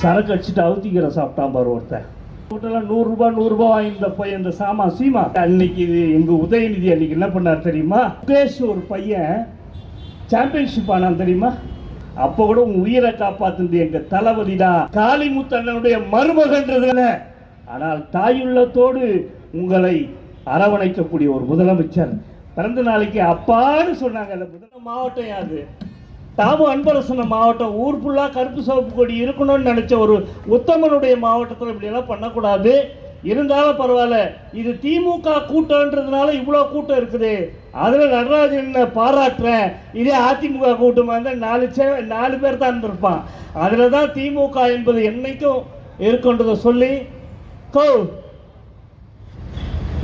சரக்கு அடிச்சுட்டு அவுத்திக்கிற சாப்பிட்டான் பாரு ஒருத்தன். டோட்டலாக நூறுரூபா நூறுரூபா வாங்கியிருந்த பையன் இந்த சாமா சீமா. அன்னைக்கு இது எங்கள் உதயநிதி அன்னைக்கு என்ன பண்ணார் தெரியுமா? முகேஷ் ஒரு பையன் சாம்பியன்ஷிப் ஆனான் தெரியுமா? அப்போ கூட உன் உயிரை காப்பாத்துனது எங்கள் தளபதி தான் காளிமுத்தண்ணனுடைய மருமகன்றதுல ஆனால் தாயுள்ளத்தோடு உங்களை அரவணைக்கக்கூடிய ஒரு முதலமைச்சர். பிறந்த நாளைக்கு அப்பான்னு சொன்னாங்க. அந்த முதல் மாவட்டம் யாது தாமு அன்பரசன மாவட்டம் ஊர் ஃபுல்லாக கருப்பு சிவப்பு கொடி இருக்கணும்னு நினச்ச ஒரு உத்தமனுடைய மாவட்டத்தில் இப்படியெல்லாம் பண்ணக்கூடாது. இருந்தாலும் பரவாயில்ல இது திமுக கூட்டம்ன்றதுனால இவ்வளோ கூட்டம் இருக்குது. அதில் நடராஜனை பாராட்டுறேன் இதே அதிமுக கூட்டமாக இருந்தால் நாலு சே நாலு பேர் தான் இருந்திருப்பான். அதில் தான் திமுக என்பது என்னைக்கும் இருக்குன்றதை சொல்லி கோ.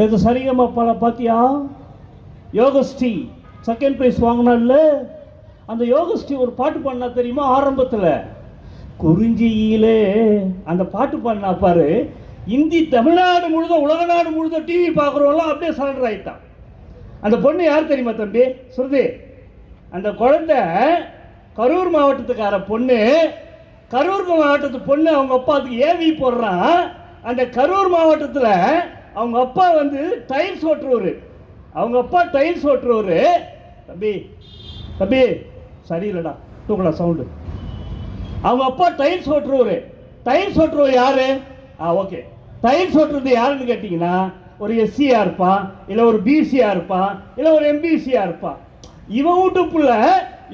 இது சரிகமா பல பார்த்தியா யோகஸ்ரீ செகண்ட் ப்ரைஸ் வாங்கினால அந்த யோகஸ்ரீ ஒரு பாட்டு பாடினா தெரியுமா ஆரம்பத்தில்? குறிஞ்சியிலே. அந்த பாட்டு பாடினா பாரு இந்தி தமிழ்நாடு முழுதும் உலக நாடு முழுதும் டிவி பார்க்குறவங்களாம் அப்படியே சரண்டர் ஆகிட்டான் அந்த பொண்ணு யார் தெரியுமா தம்பி? சுருதி அந்த குழந்தை கரூர் மாவட்டத்துக்கார பொண்ணு கரூர் மாவட்டத்து பொண்ணு அவங்க அப்பா அதுக்கு ஏவி போடுறான் அந்த கரூர் மாவட்டத்தில் அவங்க அப்பா வந்து டைல்ஸ் ஓட்டுறவர். அவங்க அப்பா டைல்ஸ் ஓட்டுறவர். தம்பி தம்பி சரியில்லடா. தூக்கடா சவுண்டு. அவங்க அப்பா டைல்ஸ் ஓட்டுருவாரு டைல்ஸ் ஓட்டுறவர் யாரு? ஆ ஓகே டைல்ஸ் ஓட்டுறது யாருன்னு கேட்டிங்கன்னா ஒரு எஸ்சியாக இருப்பான் இல்லை ஒரு பிசியாக இருப்பான் இல்லை ஒரு எம்பிசியாக இருப்பான் இவன் வீட்டுக்குள்ள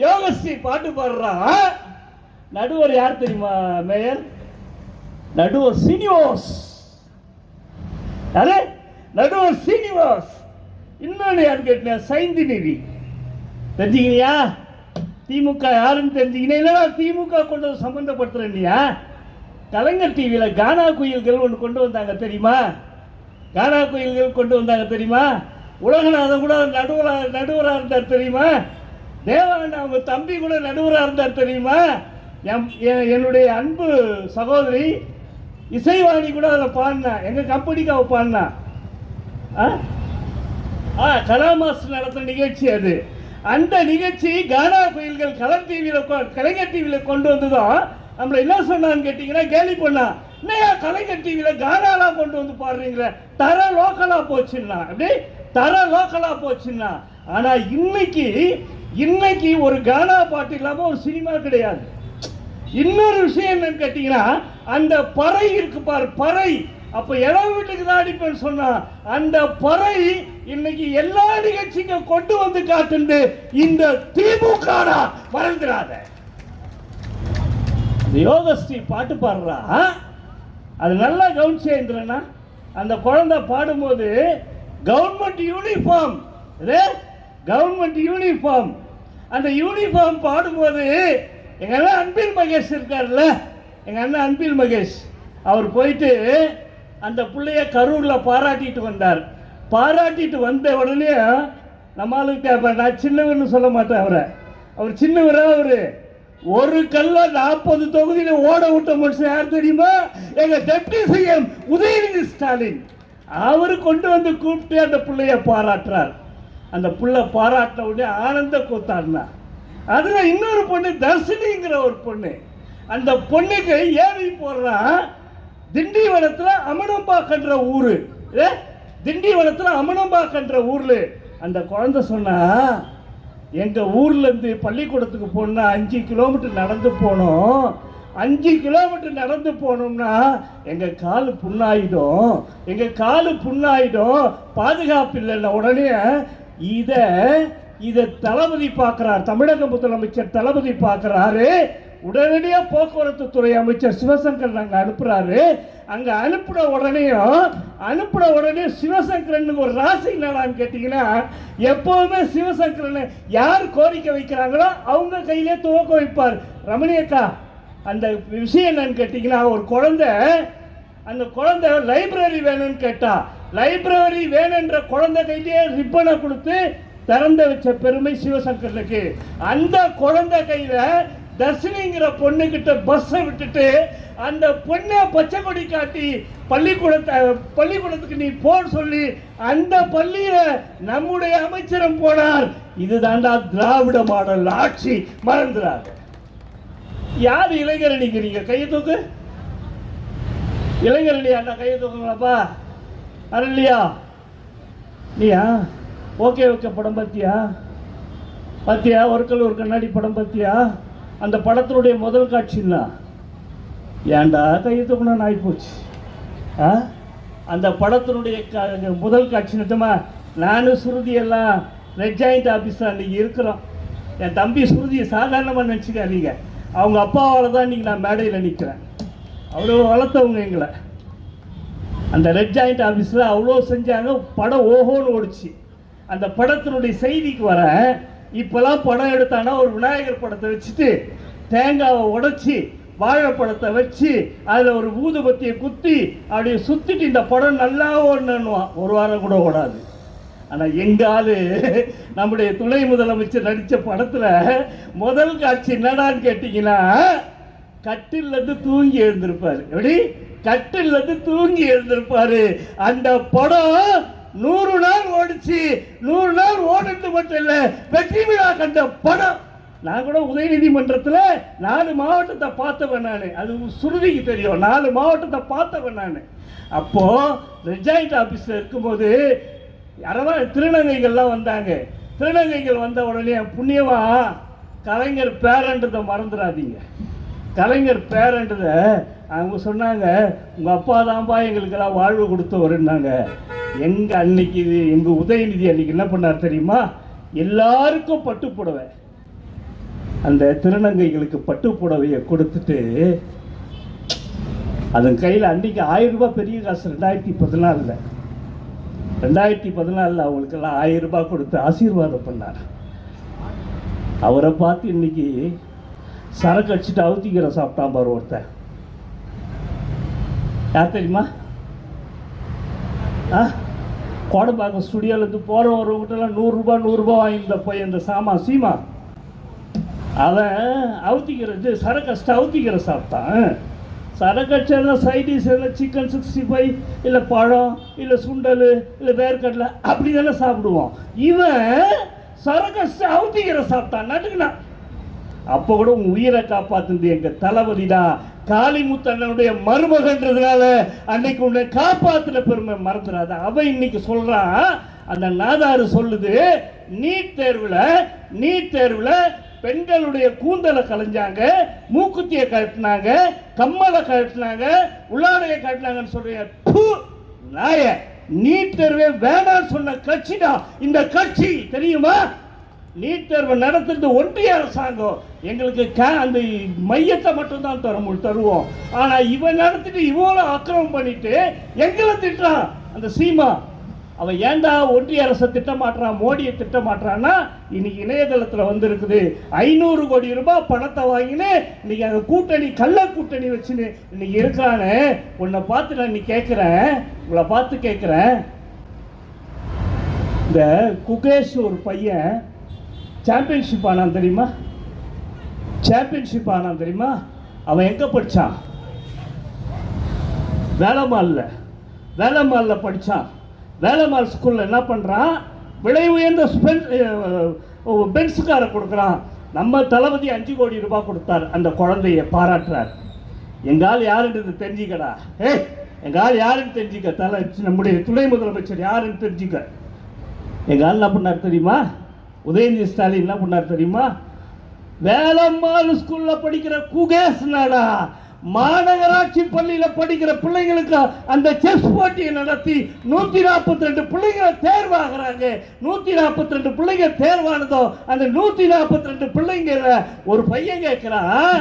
யோகஸ்ரீ பாட்டு பாடுறான் நடுவர் யார் தெரியுமா மேயர்? நடுவர் சீனிவாஸ். யாரு? நடுவர் சீனிவாஸ். இன்னொன்று யார் கேட்டேன் சைந்தி நிதி தெரிஞ்சுக்கினியா? திமுக யாருன்னு தெரிஞ்சுக்கினே இல்லைனா திமுக கொண்டு வந்து சம்மந்தப்படுத்துகிறேன் இல்லையா? கலைஞர் டிவியில் கானா குயில்கள் ஒன்று கொண்டு வந்தாங்க தெரியுமா? கானா குயில்கள் கொண்டு வந்தாங்க தெரியுமா? உலகநாதன் கூட நடுவராக நடுவராக இருந்தார் தெரியுமா? தேவானந்த அவங்க தம்பி கூட நடுவராக இருந்தார் தெரியுமா? என் என்- என்னுடைய அன்பு சகோதரி இசைவாணி கூட அதில் பாடினா எங்கள் கம்பெனிக்கு அவள் பாடினா. ஆ? ஆ கலாமாஸ் நடத்த நிகழ்ச்சி அது. அந்த நிகழ்ச்சி கானா புயல்கள் கலர் டிவியில் கலைஞர் டிவியில் கொண்டு வந்ததும் நம்மளை என்ன சொன்னான்னு கேட்டிங்கன்னா கேலி பண்ணா என்னையா கலைஞர் டிவியில் கானாலாம் கொண்டு வந்து பாடுறீங்களே? தர லோக்கலாக போச்சுன்னா அப்படி? தர லோக்கலாக போச்சுன்னா. ஆனால் இன்னைக்கு இன்னைக்கு ஒரு கானா பாட்டு இல்லாமல் ஒரு சினிமா கிடையாது. இன்னொரு விஷயம் என்னன்னு கேட்டிங்கன்னா அந்த பறை இருக்கு பாரு பறை. அப்ப இடம் வீட்டுக்கு தான் அடிப்பேன்னு சொன்னா அந்த பறை இன்னைக்கு எல்லா நிகழ்ச்சிக்கும் கொண்டு வந்து காட்டுண்டு. இந்த திமுக மறந்துடாத. யோகஸ்ரீ பாட்டு பாடுறா அது நல்லா கவனிச்சேந்திரனா அந்த குழந்தை பாடும்போது கவர்மெண்ட் யூனிஃபார்ம் கவர்மெண்ட் யூனிஃபார்ம் அந்த யூனிஃபார்ம் பாடும்போது எங்க அண்ணன் அன்பில் மகேஷ் இருக்கார்ல? எங்க அண்ணன் அன்பில் மகேஷ் அவர் போயிட்டு அந்த பிள்ளைய கரூரில் பாராட்டிட்டு வந்தார். பாராட்டிட்டு வந்த உடனே நம்மளுக்கு கேட்பேன் நான் சின்னவர்னு சொல்ல மாட்டேன் அவரை. அவர் சின்னவரா அவர். ஒரு கல்ல நாற்பது தொகுதியில் ஓட விட்ட மனுஷன் யார் தெரியுமா? எங்க டெப்டி சிஎம் உதயநிதி ஸ்டாலின். அவர் கொண்டு வந்து கூப்பிட்டு அந்த பிள்ளைய பாராட்டுறார். அந்த புள்ள பாராட்டின உடனே ஆனந்த கூத்தாடினா அதில் இன்னொரு பொண்ணு தர்ஷினிங்கிற ஒரு பொண்ணு. அந்த பொண்ணுக்கு ஏவி போடுறான் திண்டிவனத்தில் அமனம்பாக்கன்ற ஊர். ஏ? அமனம்பாக்கன்ற ஊரில். அந்த குழந்தை சொன்னா எங்கள் ஊர்லேருந்து பள்ளிக்கூடத்துக்கு போனால் அஞ்சு கிலோமீட்டர் நடந்து போனோம். அஞ்சு கிலோமீட்டர் நடந்து போனோம்னா எங்கள் காலு புண்ணாயிடும். எங்கள் காலு புண்ணாயிடும். பாதுகாப்பு இல்லைன்னா உடனே இதை இதை தளபதி பார்க்குறார். தமிழக முதலமைச்சர் தளபதி பார்க்குறாரு. உடனடியாக போக்குவரத்து துறை அமைச்சர் சிவசங்கர் அங்கே அனுப்புறாரு. அங்கே அனுப்பின உடனேயும் அனுப்பின உடனே சிவசங்கரனுக்கு ஒரு ராசி என்னடான்னு கேட்டிங்கன்னா எப்போதுமே சிவசங்கரன் யார் கோரிக்கை வைக்கிறாங்களோ அவங்க கையிலே துவக்க வைப்பார். ரமணியக்கா அந்த விஷயம் என்னன்னு கேட்டிங்கன்னா ஒரு குழந்தை அந்த குழந்தை லைப்ரரி வேணும்னு கேட்டா லைப்ரரி வேணுன்ற குழந்தை கையிலேயே ரிப்பனை கொடுத்து திறந்து வச்ச பெருமை சிவசங்கருக்கு அந்த குழந்தை கையில தர்ஷினிங்கிற பொண்ணுக்கிட்ட பஸ்ஸை விட்டுட்டு அந்த பொண்ணை பச்சை கொடி காட்டி பள்ளிக்கூடத்தை பள்ளிக்கூடத்துக்கு நீ போன்னு சொல்லி அந்த பள்ளியில நம்முடைய அமைச்சரும் போனார். இதுதாண்டா திராவிட மாடல் ஆட்சி. மறந்துடாது. யார் இளைஞர் நிக்கிறீங்க கையை தூக்கு? இளைஞர் அண்ணா கையை தூக்குங்களாப்பா? அது நீயா? ஓகே ஓகே படம் பார்த்தியா? பார்த்தியா? ஒரு கல் ஒரு கண்ணாடி படம் பார்த்தியா? அந்த படத்தினுடைய முதல் காட்சின்னா ஏன்டா கையை தூக்கணும்னு ஆகிப்போச்சு ஆ? அந்த படத்தினுடைய க முதல் காட்சி நித்தமா நானும் சுருதி எல்லாம் ரெட் ஜாயிண்ட் ஆஃபீஸில் அன்றைக்கி இருக்கிறோம். என் தம்பி சுருதியை சாதாரணமாக நினச்சிக்காதீங்க. அவங்க அப்பாவால் தான் இன்றைக்கி நான் மேடையில் நிற்கிறேன் அவ்வளோ வளர்த்தவங்க எங்களை. அந்த ரெட் ஜாயிண்ட் ஆஃபீஸில் அவ்வளோ செஞ்சாங்க. படம் ஓஹோன்னு ஓடிச்சு. அந்த படத்தினுடைய செய்திக்கு வர இப்போலாம் படம் எடுத்தானா ஒரு விநாயகர் படத்தை வச்சுட்டு தேங்காவை உடைச்சி வாழைப்பழத்தை வச்சு அதில் ஒரு ஊதுபத்தியை குத்தி அப்படியே சுற்றிட்டு இந்த படம் நல்லா ஓடணுன்னுவான் ஒரு வாரம் கூட ஓடாது. ஆனால் எங்காவது நம்முடைய துணை முதலமைச்சர் நடித்த படத்தில் முதல் காட்சி என்னடான்னு கேட்டிங்கன்னா கட்டிலேருந்து தூங்கி எழுந்திருப்பார். எப்படி? கட்டிலேருந்து தூங்கி எழுந்திருப்பாரு. அந்த படம் நூறு நாள் ஓடிச்சு நூறு நாள் ஓடுறது மட்டும் இல்லை வெற்றி விழா கண்ட படம். நான் கூட உதயநீதிமன்றத்தில் நாலு மாவட்டத்தை பார்த்தவன் நான். அது சுருதிக்கு தெரியும். நாலு மாவட்டத்தை பார்த்தவன் நான். அப்போது ரிஜாயிண்ட் ஆஃபீஸில் இருக்கும்போது யாரவா திருநங்கைகள்லாம் வந்தாங்க. திருநங்கைகள் வந்த உடனே புண்ணியமாக கலைஞர் பேரன்றதை மறந்துடாதீங்க. கலைஞர் பேரன்றதை அவங்க சொன்னாங்க உங்கள் அப்பா தான்ப்பா எங்களுக்கெல்லாம் வாழ்வு கொடுத்தவருன்னாங்க. எங்கள் அன்னைக்கு இது எங்கள் உதயநிதி அன்னைக்கு என்ன பண்ணார் தெரியுமா? எல்லாருக்கும் பட்டு புடவை அந்த திருநங்கைகளுக்கு பட்டு புடவையை கொடுத்துட்டு அதன் கையில் அன்றைக்கி ஆயிரம் ரூபாய் பெரிய காசு ரெண்டாயிரத்தி பதினாலில். ரெண்டாயிரத்தி பதினாலில் அவங்களுக்கெல்லாம் ஆயிரம் ரூபாய் கொடுத்து ஆசீர்வாதம் பண்ணார். அவரை பார்த்து இன்னைக்கு சரக்கு அடிச்சுட்டு அவுத்திக்கிற சாப்பிட்டான் பாரு ஒருத்தன். யார் தெரியுமா? ஆ? கோடம்பாக்கம் ஸ்டுடியோலேருந்து போகிற வரவங்கிட்டலாம் நூறுரூபா நூறுரூபா வாங்கியிருந்த போய் அந்த சாமா சீமா. அவன் அவுத்திக்கிறது சரக்கு அடிச்சுட்டு அவுத்திக்கிற சாப்பிட்டான். சரக்கு அடிச்சா சைடிஸ் என்ன சிக்கன் சிக்ஸ்டி ஃபைவ் இல்லை பழம் இல்லை சுண்டல் இல்லை வேர்க்கடலை அப்படி தானே சாப்பிடுவோம் இவன் சரக்கு அவுத்திக்கிற சாப்பிட்டான். நட்டுக்குனான். அப்போ கூட உன் உயிரை காப்பாத்துனது எங்க தளபதி தான் காளிமுத்தண்ணனுடைய மருமகன்றதுனால அன்னைக்கு உன்னை காப்பாத்தின பெருமை மறந்துடாத. அவன் இன்னைக்கு சொல்றான் அந்த நாதாரு சொல்லுது நீட் தேர்வுல நீட் தேர்வுல பெண்களுடைய கூந்தலை கலைஞ்சாங்க மூக்குத்தியை கழட்டினாங்க கம்மலை கழட்டினாங்க உள்ளாடையை கட்டினாங்கன்னு சொல்றீங்க நாய நீட் தேர்வே வேணாம்னு சொன்ன கட்சி தான் இந்த கட்சி தெரியுமா? நீட் தேர்வு நடத்துறது ஒன்றிய அரசாங்கம் எங்களுக்கு கே அந்த மையத்தை மட்டும்தான் தரும் தருவோம். ஆனால் இவன் நடத்திட்டு இவ்வளோ அக்கிரமம் பண்ணிட்டு எங்களை திட்டுறான் அந்த சீமா அவன் ஏன்டா ஒன்றிய அரசை திட்டமாட்டுறான் மோடியை திட்டமாட்டுறான்னா இன்னைக்கு இணையதளத்தில் வந்திருக்குது. ஐநூறு கோடி ரூபாய் பணத்தை வாங்கினு இன்னைக்கு அந்த கூட்டணி கள்ள கூட்டணி வச்சுன்னு இன்னைக்கு இருக்கிறானே. உன்னை பார்த்து நான் நீ கேட்குறேன். உங்களை பார்த்து கேட்குறேன். இந்த குகேஷ் ஒரு பையன் சாம்பியன்ஷிப் ஆனான் தெரியுமா? சாம்பியன்ஷிப் ஆனான் தெரியுமா? அவன் எங்கே படித்தான் வேலம்மாளில். வேலம்மாளில் படித்தான் வேலம்மாள் ஸ்கூலில் என்ன பண்ணுறான் விலை உயர்ந்த பென்ஸுக்காரை கொடுக்குறான். நம்ம தளபதி அஞ்சு கோடி ரூபாய் கொடுத்தார். அந்த குழந்தைய பாராட்டுறார். எங்கால் யாருன்றது தெரிஞ்சுக்கடா. ஏ எங்கால் யாருன்னு தெரிஞ்சுக்க. தலை நம்முடைய துணை முதலமைச்சர் யாருன்னு தெரிஞ்சுக்க. எங்கள் ஆள் என்ன பண்ணார் தெரியுமா? உதயநிதி ஸ்டாலின் என்ன பண்ணார் தெரியுமா? வேலம்மாள் ஸ்கூல்ல படிக்கிற குகேஷ் நாடா மாநகராட்சி பள்ளியில படிக்கிற பிள்ளைங்களுக்கு அந்த செஸ் போட்டியை நடத்தி நூத்தி நாற்பத்தி ரெண்டு பிள்ளைங்க தேர்வாகிறாங்க. நூத்தி நாற்பத்தி ரெண்டு பிள்ளைங்க தேர்வானதோ அந்த நூத்தி நாற்பத்தி ரெண்டு பிள்ளைங்க ஒரு பையன் கேட்கிறான்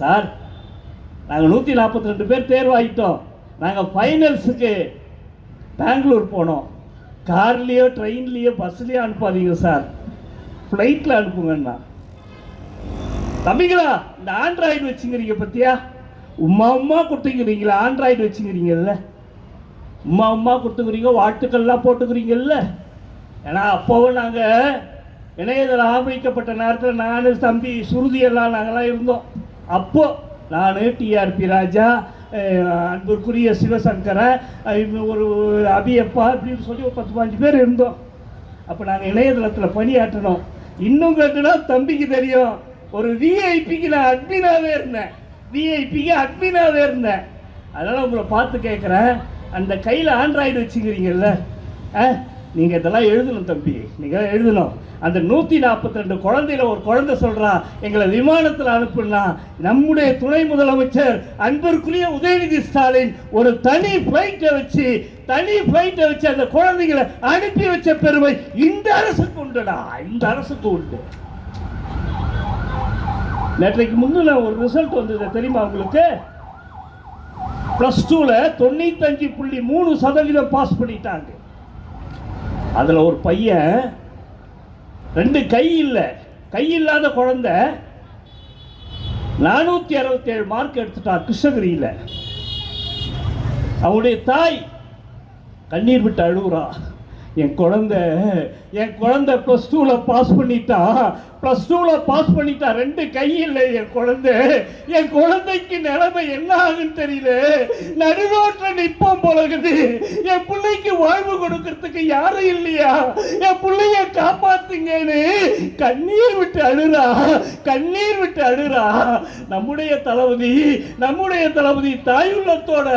சார் நாங்கள் நூற்றி நாற்பத்தி ரெண்டு பேர் தேர்வாகிட்டோம். நாங்கள் ஃபைனல்ஸுக்கு பெங்களூர் போனோம். கார்லேயோ ட்ரெயின்லேயோ பஸ்லேயோ அனுப்பாதீங்க சார். ஃப்ளைட்டில் அனுப்புங்கண்ணா. தம்பிங்களா இந்த ஆண்ட்ராய்டு வச்சுங்கிறீங்க பத்தியா? உமா உமா கொடுத்துக்கிறீங்களா ஆண்ட்ராய்டு வச்சுக்கிறீங்கல்ல உமா உமா கொடுத்துக்கிறீங்க வாழ்த்துக்கள்லாம் போட்டுக்கிறீங்கல்ல. ஏன்னா அப்போவும் நாங்கள் இணையதளம் ஆரம்பிக்கப்பட்ட நேரத்தில் நான் தம்பி சுருதி எல்லாம் நாங்களாம் இருந்தோம். அப்போது நான் டிஆர்பி ராஜா அன்பிற்குரிய சிவசங்கரை ஒரு அபியப்பா அப்படின்னு சொல்லி ஒரு பத்து பாஞ்சு பேர் இருந்தோம். அப்போ நாங்கள் இணையதளத்தில் பணியாற்றினோம். இன்னும் கட்டுனா தம்பிக்கு தெரியும். ஒரு விஐபிக்கு நான் அட்மினாகவே இருந்தேன். விஐபிக்கு அட்மினாகவே இருந்தேன். அதனால் உங்களை பார்த்து கேட்குறேன் அந்த கையில் ஆண்ட்ராய்டு வச்சுக்கிறீங்கல்ல ஆ? நீங்கள் இதெல்லாம் எழுதணும் தம்பி. நீங்கள் எழுதணும். அந்த நூற்றி நாற்பத்தி ரெண்டு குழந்தையில ஒரு குழந்தை சொல்கிறா எங்களை விமானத்தில் அனுப்புனா நம்முடைய துணை முதலமைச்சர் அன்பிற்குரிய உதயநிதி ஸ்டாலின் ஒரு தனி ஃப்ளைட்டை வச்சு தனி ஃப்ளைட்டை வச்சு அந்த குழந்தைகளை அனுப்பி வச்ச பெருமை இந்த அரசுக்கு உண்டுடா இந்த அரசுக்கு உண்டு. நேற்றைக்கு முந்தின ஒரு ரிசல்ட் வந்தது தெரியுமா உங்களுக்கு? ப்ளஸ் டூவில் தொண்ணூத்தஞ்சு புள்ளி மூணு சதவீதம் பாஸ் பண்ணிட்டாங்க. அதில் ஒரு பையன் ரெண்டு கை இல்லை. கை இல்லாத குழந்த நானூற்றி அறுபத்தேழு மார்க் எடுத்துட்டான் கிருஷ்ணகிரியில். அவனுடைய தாய் கண்ணீர் விட்டு அழுகுறா. என் குழந்தை என் குழந்தை ப்ளஸ் டூவில் பாஸ் பண்ணிட்டா ப்ளஸ் டூவில் பாஸ் பண்ணிட்டா ரெண்டு கை இல்லை என் குழந்தை. என் குழந்தைக்கு நிலைமை என்ன ஆகுன்னு தெரியல. நடுரோட்டில் நிற்போம் போலகுது. என் பிள்ளைக்கு வாழ்வு கொடுக்கறதுக்கு யாரும் இல்லையா? என் பிள்ளைய காப்பாத்துங்கன்னு கண்ணீர் விட்டு அழுறா. கண்ணீர் விட்டு அழுறா. நம்முடைய தளபதி நம்முடைய தளபதி தாயுள்ளத்தோட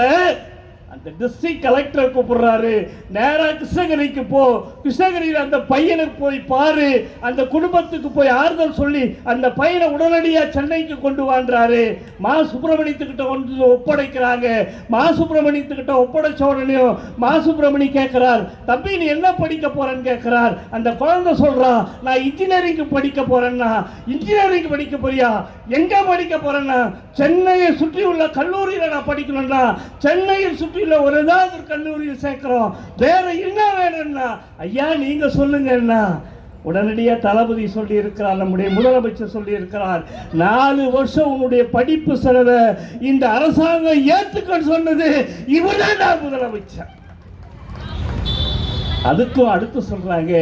அந்த டிஸ்ட்ரிக்ட் கலெக்டரை கூப்பிடுறாரு. நேராக கிருஷ்ணகிரிக்கு போ. கிருஷ்ணகிரியில் அந்த பையனுக்கு போய் பாரு. அந்த குடும்பத்துக்கு போய் ஆறுதல் சொல்லி அந்த பையனை உடனடியாக சென்னைக்கு கொண்டு வான்றாரு. மா சுப்பிரமணியத்துக்கிட்ட கொண்டு ஒப்படைக்கிறாங்க. மா சுப்பிரமணியத்துக்கிட்ட ஒப்படைச்ச உடனேயும் மா சுப்பிரமணி கேட்குறார் தம்பி நீ என்ன படிக்க போறேன்னு கேட்குறார் அந்த குழந்தை சொல்றா நான் இன்ஜினியரிங் படிக்க போறேன்னா இன்ஜினியரிங் படிக்க போறியா? எங்க படிக்க போறேன்னா சென்னையை சுற்றி உள்ள கல்லூரியில் நான் படிக்கணும்னா சென்னையை சுற்றியுள்ள ஒரு ஏதாவது ஒரு கல்லூரியில் சேர்க்குறோம். வேற என்ன வேணும்னா? ஐயா நீங்க சொல்லுங்கன்னா உடனடியாக தளபதி சொல்லி இருக்கிறார் நம்முடைய முதலமைச்சர் சொல்லி இருக்கிறார் நாலு வருஷம் உன்னுடைய படிப்பு செலவை இந்த அரசாங்கம் ஏத்துக்கன்னு சொன்னது இவர்தான் நான் முதலமைச்சர். அதுக்கும் அடுத்து சொல்றாங்க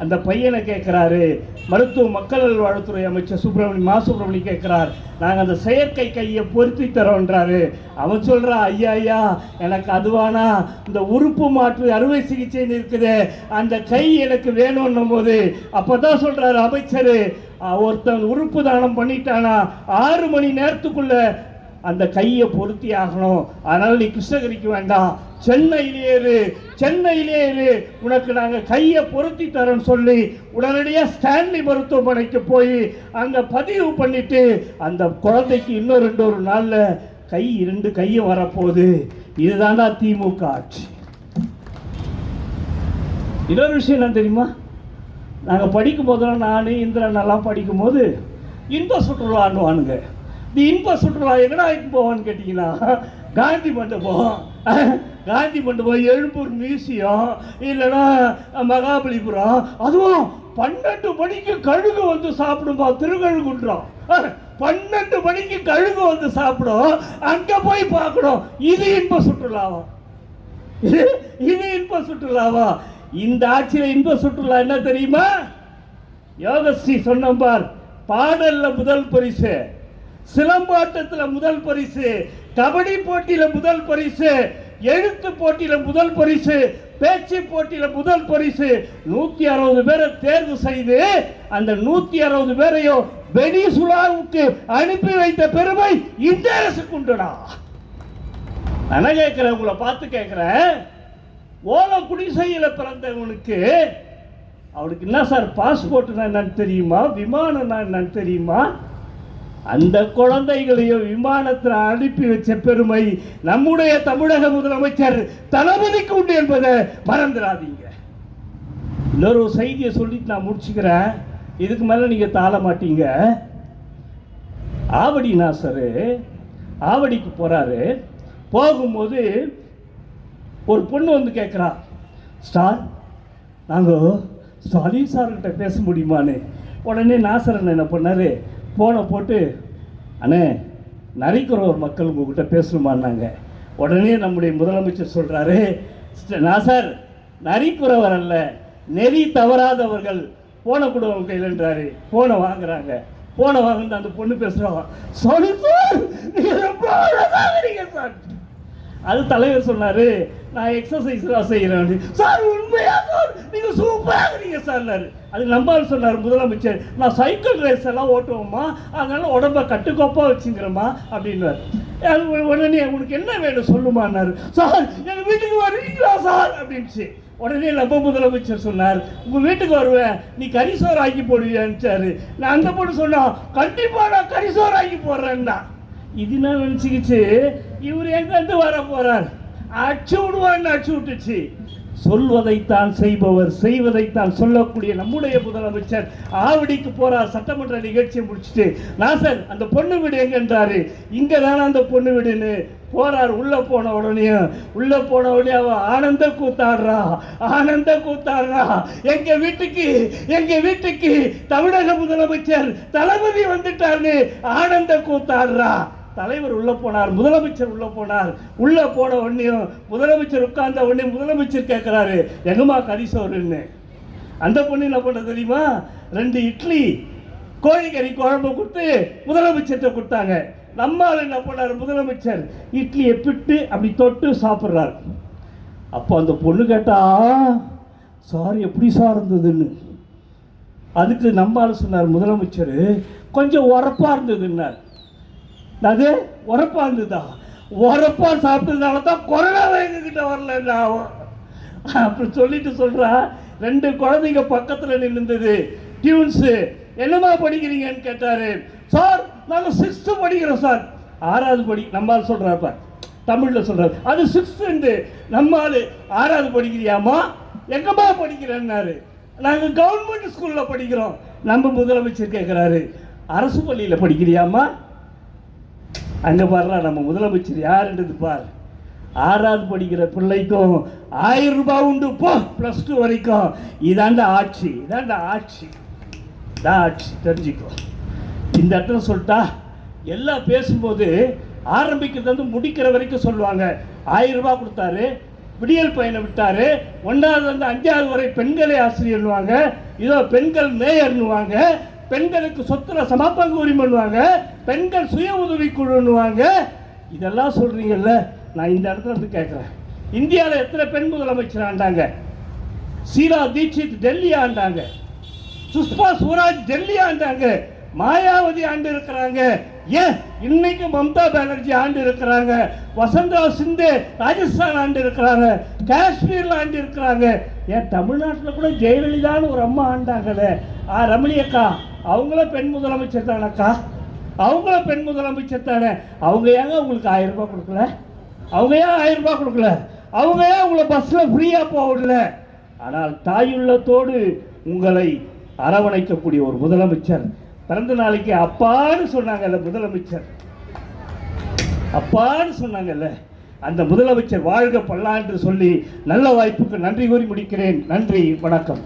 அந்த பையனை கேட்குறாரு மருத்துவ மக்கள் நல்வாழ்வுத்துறை அமைச்சர் சுப்பிரமணி மா சுப்பிரமணி கேட்குறார் நாங்கள் அந்த செயற்கை கையை பொருத்தி தரோன்றாரு அவன் சொல்கிறா ஐயா ஐயா எனக்கு அதுவானா? இந்த உறுப்பு மாற்று அறுவை சிகிச்சைன்னு இருக்குது அந்த கை எனக்கு வேணும்னும் போது. அப்போ தான் சொல்கிறாரு அமைச்சர் ஒருத்தன் உறுப்பு தானம் பண்ணிட்டானா? ஆறு மணி நேரத்துக்குள்ள அந்த கையை பொருத்தி ஆகணும். அதனால் நீ கிருஷ்ணகிரிக்கு வேண்டாம். சென்னையிலே இரு சென்னையிலே இரு. உனக்கு நாங்கள் கையை பொருத்தி தரோன்னு சொல்லி உடனடியாக ஸ்டான்லி மருத்துவமனைக்கு போய் அங்கே பதிவு பண்ணிவிட்டு அந்த குழந்தைக்கு இன்னும் ரெண்டு ஒரு நாளில் கை இரண்டு கையை வரப்போகுது. இதுதான்டா திமுக ஆட்சி. இன்னொரு விஷயம் என்ன தெரியுமா? நாங்கள் படிக்கும் போதெல்லாம் நான் இந்திரன் எல்லாம் படிக்கும்போது இன்ப சுற்றுலான்னுவானுங்க இந்த இன்ப சுற்றுலா எங்கடா இட்டு போவான்னு கேட்டிங்கன்னா காந்தி மண்டபம். காந்தி மண்டபம் எழும்பூர் மியூசியம் இல்லைன்னா மகாபலிபுரம். அதுவும் பன்னெண்டு மணிக்கு கழுகு வந்து சாப்பிடுமா திருக்கழுகுன்றோம் பன்னெண்டு மணிக்கு கழுகு வந்து சாப்பிடும். அங்கே போய் பார்க்கணும். இது இன்ப சுற்றுலாவா? இது இன்ப சுற்றுலாவா? இந்த ஆட்சியில் இன்ப சுற்றுலா என்ன தெரியுமா? யோகஸ்ரீ சொன்னோம் பார் பாடல்ல முதல் பரிசு. சிலம்பாட்டத்தில் முதல் பரிசு கபடி போட்டியில் முதல் பரிசு எழுத்து போட்டியில் முதல் பரிசு பேச்சு போட்டியில் முதல் பரிசு. நூற்றி அறுபது பேரை தேர்வு செய்து அந்த நூற்றி அறுபது பேரையும் வெனிசுலாவுக்கு அனுப்பி வைத்த பெருமை இந்த அரசுக்கு உண்டுடா. நான் என்ன உங்களை பார்த்து கேட்குறேன். ஓல குடிசையில் பிறந்தவனுக்கு அவனுக்கு என்ன சார் பாஸ்போர்ட்னா என்னன்னு தெரியுமா? விமானம்னா என்னன்னு தெரியுமா? அந்த குழந்தைகளையும் விமானத்தில் அனுப்பி வச்ச பெருமை நம்முடைய தமிழக முதலமைச்சர் தளபதிக்கு உண்டு என்பதை மறந்துடாதீங்க. இன்னொரு செய்தியை சொல்லிட்டு நான் முடிச்சுக்கிறேன். இதுக்கு மேலே நீங்கள் தாழ மாட்டீங்க. ஆவடி நாசரு ஆவடிக்கு போகிறாரு போகும்போது ஒரு பொண்ணு வந்து கேட்குறா ஸ்டார் நாங்கள் ஸ்டாலின் சார்கிட்ட பேச முடியுமான்னு? உடனே நாசரன் என்ன பண்ணார் ஃபோனை போட்டு அண்ணே நரிக்குறவர் மக்கள் உங்ககிட்ட பேசணுமான்னாங்க. உடனே நம்முடைய முதலமைச்சர் சொல்கிறாரு நான் சார் நரிக்குறவர் அல்ல நெறி தவறாதவர்கள் போனை கூட கையிலன்றாரு. போனை வாங்குறாங்க. போனை வாங்கிட்டு அந்த பொண்ணு பேசுகிறாங்க சொல்லி சார் நீங்கள் சார். அது தலைவர் சொன்னாரு நான் எக்ஸசைஸ் தான் செய்கிறேன் சார் உண்மையா சார்? நீங்க சூப்பராக இருக்கிறீங்க சார் அது நம்மால் சொன்னார் முதலமைச்சர். நான் சைக்கிள் ரேஸ் எல்லாம் ஓட்டுவோம்மா. அதனால உடம்ப கட்டுக்கோப்பா வச்சுங்கிறோமா அப்படின்னாரு. அது உடனே உனக்கு என்ன வேணும் சொல்லுமான்னாரு சார் எங்கள் வீட்டுக்கு வருவீங்களா சார்? அப்படின்ச்சு. உடனே நம்ம முதலமைச்சர் சொன்னார். உங்கள் வீட்டுக்கு வருவேன். நீ கரிசோர் ஆக்கி போடுவியான்னுச்சாரு. நான் அந்த பொண்ணு சொன்னான் கண்டிப்பாக நான் கரிசோர் ஆக்கி போடுறேன்னா. இது நினச்சிக்கிச்சு இவர் எங்கேருந்து வர போகிறார் அச்சு விடுவான்னு அச்சு விட்டுச்சு. சொல்வதைத்தான் செய்பவர் செய்வதைத்தான் சொல்லக்கூடிய நம்முடைய முதலமைச்சர் ஆவடிக்கு போறார். சட்டமன்ற நிகழ்ச்சியை முடிச்சுட்டு நாசர் அந்த பொண்ணு வீடு எங்கன்றாரு? இங்கே தானே அந்த பொண்ணு வீடுன்னு போறார். உள்ள போன உடனே உள்ள போன உடனே அவ ஆனந்த கூத்தாடுறா. ஆனந்த கூத்தாடுறா. எங்க வீட்டுக்கு எங்க வீட்டுக்கு தமிழக முதலமைச்சர் தளபதி வந்துட்டார்னு ஆனந்த கூத்தாடுறா. தலைவர் உள்ளே போனார் முதலமைச்சர் உள்ளே போனார். உள்ளே போன உடனேயும் முதலமைச்சர் உட்கார்ந்த உடனே முதலமைச்சர் கேட்குறாரு எங்கம்மா கறி அந்த பொண்ணு என்ன பண்ண தெரியுமா? ரெண்டு இட்லி கோழிக்கறி குழம்பு கொடுத்து முதலமைச்சர்கிட்ட கொடுத்தாங்க. நம்மால் என்ன பண்ணார்? முதலமைச்சர். இட்லியை பிட்டு அப்படி தொட்டு சாப்பிட்றாரு. அப்போ அந்த பொண்ணு கேட்டா சார் எப்படி சார் இருந்ததுன்னு? அதுக்கு நம்மால் சொன்னார் முதலமைச்சர் கொஞ்சம் உரப்பாக இருந்ததுன்னார். அது உரப்பா இருந்ததா? உரப்பா சாப்பிட்டதுனால தான் கொரோனா எங்ககிட்ட வரல அப்படி சொல்லிட்டு சொல்றா ரெண்டு குழந்தைங்க பக்கத்தில் நின்றுது டியூன்ஸு என்னம்மா படிக்கிறீங்கன்னு கேட்டாரு. சார் நாங்கள் சிக்ஸ்த்து படிக்கிறோம் சார். ஆறாவது படி நம்மால் சொல்கிறாப்ப தமிழில் சொல்கிறார் அது சிக்ஸ்த்துண்டு நம்மால் ஆறாவது படிக்கிறியாம்மா? எங்கம்மா படிக்கிறேன்னாரு. நாங்கள் கவர்மெண்ட் ஸ்கூலில் படிக்கிறோம். நம்ம முதலமைச்சர் கேட்குறாரு அரசு பள்ளியில் படிக்கிறியாம்மா? அங்கே பாருடா நம்ம முதலமைச்சர் யாருன்றது பார். ஆறாவது படிக்கிற பிள்ளைக்கும் ஆயிரம் ரூபாய் உண்டு. போ ப்ளஸ் டூ வரைக்கும். இதாண்ட ஆட்சி இதாண்ட ஆட்சி. இதான் ஆட்சி தெரிஞ்சுக்கோ. இந்த இடத்துல சொல்லிட்டா எல்லாம் பேசும்போது ஆரம்பிக்கிறது வந்து முடிக்கிற வரைக்கும் சொல்லுவாங்க. ஆயிரம் ரூபாய் கொடுத்தாரு விடியல் பையனை விட்டாரு ஒன்றாவது வந்து அஞ்சாவது வரை பெண்களை ஆசிரியர்னுவாங்க இதோ பெண்கள் மேயர்னுவாங்க பெண்களுக்கு சொத்துல சமப்பங்கு உரிமைன்னுவாங்க பெண்கள் சுய உதவிக்குழுன்னுவாங்க இதெல்லாம் சொல்றீங்கல்ல? நான் இந்த இடத்துல இருந்து கேட்குறேன் இந்தியாவில் எத்தனை பெண் முதலமைச்சர் ஆண்டாங்க? சீலா தீட்சித் டெல்லி ஆண்டாங்க. சுஷ்மா ஸ்வராஜ் டெல்லி ஆண்டாங்க. மாயாவதி ஆண்டு இருக்கிறாங்க. ஏன்? இன்னைக்கு மம்தா பானர்ஜி ஆண்டு இருக்கிறாங்க. வசந்தா சிந்து ராஜஸ்தான் ஆண்டு இருக்கிறாங்க. காஷ்மீர்ல ஆண்டு இருக்கிறாங்க. ஏன்? தமிழ்நாட்டில் கூட ஜெயலலிதான்னு ஒரு அம்மா ஆண்டாங்களே. ஆ ரமணி அக்கா அவங்களும் பெண் முதலமைச்சர் தானக்கா அவங்களும் பெண் முதலமைச்சர் தானே? அவங்க ஏங்க உங்களுக்கு ஆயிரம் ரூபாய் கொடுக்கல? அவங்க ஏன் ஆயிரம் ரூபாய் கொடுக்கல? அவங்க ஏன் உங்களை பஸ்ஸில் ஃப்ரீயாக போகல ஆனால் தாயுள்ளத்தோடு உங்களை அரவணைக்கக்கூடிய ஒரு முதலமைச்சர் பிறந்த நாளைக்கு அப்பான்னு சொன்னாங்கல்ல முதலமைச்சர். அப்பான்னு சொன்னாங்கல்ல. அந்த முதலமைச்சர் வாழ்க பல்லாண்டு சொல்லி நல்ல வாய்ப்புக்கு நன்றி கூறி முடிக்கிறேன். நன்றி வணக்கம்.